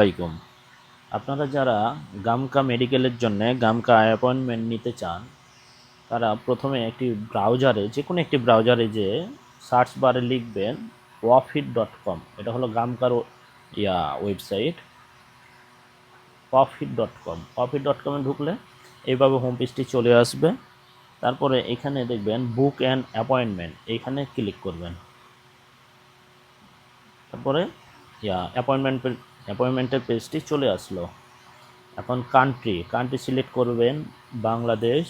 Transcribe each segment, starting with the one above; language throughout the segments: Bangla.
আলাইকুম। আপনারা যারা গামকা মেডিকেলের জন্য গামকা অ্যাপয়েন্টমেন্ট নিতে চান, তারা প্রথমে একটি ব্রাউজারে যে কোনো একটি ব্রাউজারে যে সার্চ বারে লিখবেন ওয়াফিট ডট কম এটা হলো গামকার ইয়া website Wafid dot com Wafid dot কমে ঢুকলে এইভাবে হোম পেজটি চলে আসবে। তারপরে এখানে দেখবেন বুক অ্যান্ড অ্যাপয়েন্টমেন্ট এইখানে ক্লিক করবেন। তারপরে, ইয়া অ্যাপয়েন্টমেন্ট অ্যাপয়েন্টমেন্টের পেজটি চলে আসলো। এখন কান্ট্রি কান্ট্রি সিলেক্ট করবেন, বাংলাদেশ।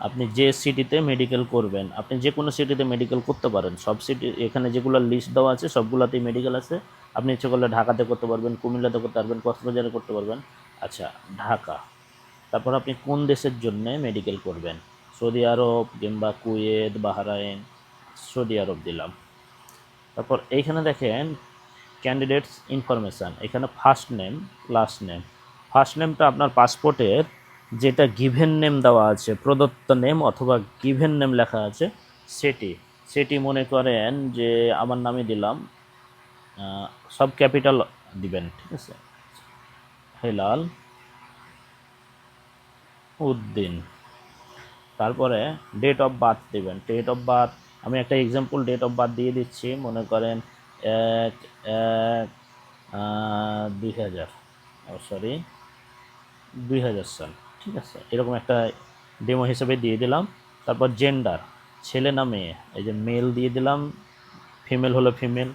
আপনি যে সিটিতে মেডিকেল করবেন, আপনি যে কোনো সিটিতে মেডিকেল করতে পারেন। সব সিটি এখানে যেগুলো লিস্ট দেওয়া আছে, সবগুলোতেই মেডিকেল আছে। আপনি ইচ্ছে করলে ঢাকাতে করতে পারবেন, কুমিল্লাতে করতে পারবেন, কক্সবাজারে করতে পারবেন। আচ্ছা ঢাকা। তারপর আপনি কোন দেশের জন্য মেডিকেল করবেন? সৌদি আরব কিংবা কুয়েত, বাহরাইন, সৌদি আরব দিলাম। তারপর এইখানে দেখেন ক্যান্ডিডেটস ইনফরমেশান এখানে first name last name first নেমটা আপনার পাসপোর্টের যেটা গিভেন নেম দেওয়া আছে, প্রদত্ত নেম অথবা গিভেন নেম লেখা আছে, সেটি। সেটি মনে করেন যে আমার নামে দিলাম সব ক্যাপিটাল দিবেন, ঠিক আছে? হেলাল উদ্দিন। তারপরে ডেট অফ বার্থ দেবেন। ডেট অফ বার্থ আমি একটা এক্সাম্পল ডেট অফ বার্থ দিয়ে দিচ্ছি। মনে করেন এক এক দুই হাজার। সরি দুই হাজার সাল। ঠিক আছে, এরকম একটা ডেমো হিসেবে দিয়ে দিলাম। তারপর জেন্ডার ছেলে না মেয়ে? এই যে মেল দিয়ে দিলাম ফিমেল হলে ফিমেল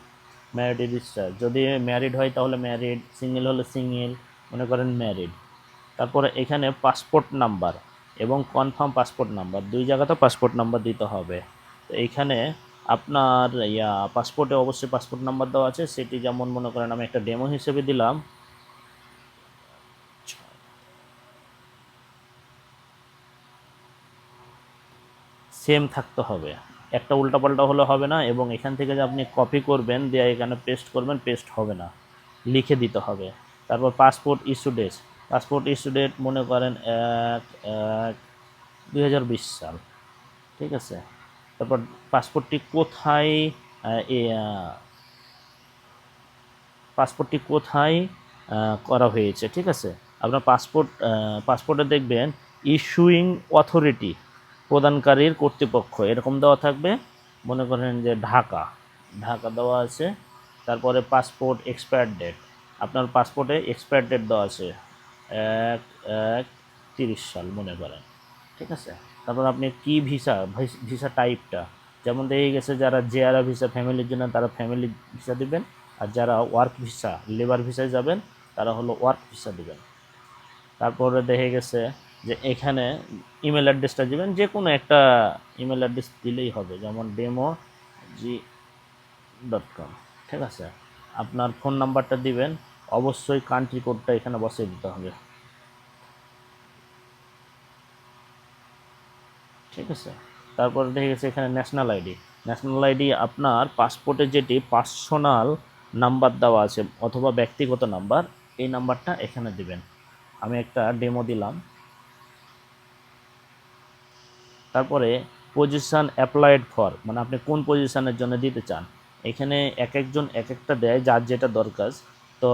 ম্যারিড রেজিস্টার যদি ম্যারিড হয় তাহলে ম্যারিড সিঙ্গেল হলে সিঙ্গেল মনে করেন ম্যারিড তারপরে এখানে পাসপোর্ট নাম্বার এবং কনফার্ম পাসপোর্ট নাম্বার দুই জায়গাতে পাসপোর্ট নাম্বার দিতে হবে। তো এইখানে আপনার, ইয়া পাসপোর্টে অবশ্যই পাসপোর্ট নাম্বার দেওয়া আছে। সেটি যেমন মনে করেন আমি একটা ডেমো হিসেবে দিলাম। সেম থাকতে হবে। একটা উল্টাপাল্টা হলে হবে না এবং এখান থেকে যে আপনি কপি করবেন, দিয়ে এখানে পেস্ট করবেন পেস্ট হবে না। লিখে দিতে হবে। তারপর passport issue date passport issue date মনে করেন এক এক, দুই সাল। ঠিক আছে? তারপর পাসপোর্টটি কোথায় পাসপোর্টটি কোথায় করা হয়েছে, ঠিক আছে? আপনার পাসপোর্ট পাসপোর্টে দেখবেন ইস্যুইং অথরিটি প্রদানকারীর কর্তৃপক্ষ, এরকম দেওয়া থাকবে। মনে করেন যে ঢাকা ঢাকা দেওয়া আছে। তারপরে পাসপোর্ট এক্সপায়ার ডেট আপনার পাসপোর্টে এক্সপায়ার ডেট দেওয়া আছে। এক এক, তিরিশ সাল, মনে করেন, ঠিক আছে? তারপর আপনি কি ভিসা ভিসা টাইপটা যেমন দেখে গেছে যারা জেআরআ ভিসা ফ্যামিলির জন্য তারা ফ্যামিলি ভিসা দেবেন, আর যারা ওয়ার্ক ভিসা লেবার ভিসায় যাবেন, তারা হলো ওয়ার্ক ভিসা দেবেন। তারপরে দেখে গেছে যে এখানে ইমেল অ্যাড্রেসটা দেবেন যে কোনো একটা ইমেল অ্যাড্রেস দিলেই হবে, যেমন ডেমো জি ডট কম ঠিক আছে? আপনার ফোন নাম্বারটা দিবেন, অবশ্যই কান্ট্রি কোডটা এখানে বসিয়ে দিতে হবে। ঠিক আছে? তারপরে দেখে গেছে এখানে ন্যাশনাল আইডি ন্যাশনাল আইডি আপনার পাসপোর্টে যেটি পার্সোনাল নাম্বার দেওয়া আছে অথবা ব্যক্তিগত নাম্বার এই নাম্বারটা এখানে দিবেন। আমি একটা ডেমো দিলাম। তারপরে পজিশন অ্যাপ্লাইড ফর মানে আপনি কোন পজিশানের জন্য দিতে চান? এখানে এক একজন এক একটা দেয়, যার যেটা দরকার। তো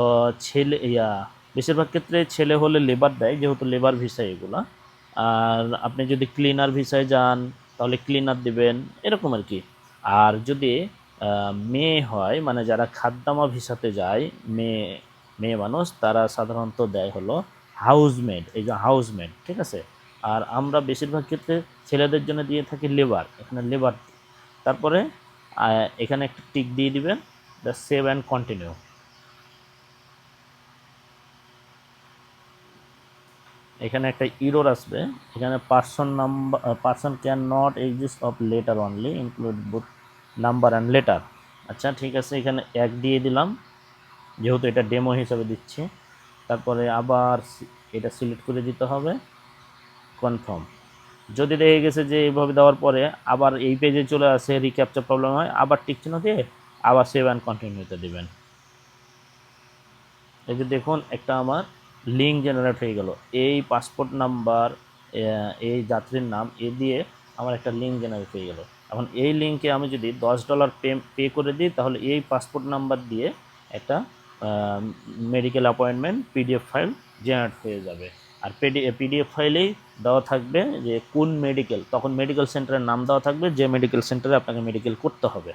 ছেলে, ইয়া, বেশিরভাগ ক্ষেত্রে ছেলে হলে লেবার দেয়, যেহেতু লেবার ভিসা এগুলো। আর আপনি যদি ক্লিনার ভিসায় যান, তাহলে ক্লিনার দিবেন, এরকম আর কি। আর যদি মেয়ে হয় মানে যারা খাদ্দামা ভিসাতে যায়, মেয়ে মেয়ে মানুষ, তারা সাধারণত দেয় হলো হাউসমেড এই যে হাউসমেড ঠিক আছে? আর আমরা বেশিরভাগ ক্ষেত্রে ছেলেদের জন্য দিয়ে থাকি লেবার এখানে লেবার তারপরে এখানে একটা টিক দিয়ে দিবেন দ্য সেভ অ্যান্ড কন্টিনিউ এখানে একটা ইরোর আসবে। এখানে person number person can not exist of letter only include both number and letter আচ্ছা ঠিক আছে, এখানে এক দিয়ে দিলাম। যেহেতু এটা ডেমো হিসাবে দিচ্ছি, তারপরে আবার এটা সিলেক্ট করে দিতে হবে। কনফার্ম যদি দেখে গেছে যে এইভাবে দেওয়ার পরে আবার এই পেজে চলে আসে রিক্যাপচার প্রবলেম হয়, আবার টিক চিহ্ন দিয়ে আবার সেভ অ্যান্ড কন্টিনিউতে দেবেন। এই যে দেখুন, একটা আমার লিঙ্ক জেনারেট হয়ে গেল। এই পাসপোর্ট নাম্বার এই যাত্রীর নাম, এ দিয়ে আমার একটা লিঙ্ক জেনারেট হয়ে গেল। এখন এই লিঙ্কে আমি যদি দশ ডলার পে পে করে দিই, তাহলে এই পাসপোর্ট নাম্বার দিয়ে একটা medical appointment PDF file generate হয়ে যাবে। আর পিডিএফ ফাইলেই দেওয়া থাকবে যে কোন মেডিকেল তখন মেডিকেল সেন্টারের নাম দেওয়া থাকবে, যে মেডিকেল সেন্টারে আপনাকে মেডিকেল করতে হবে।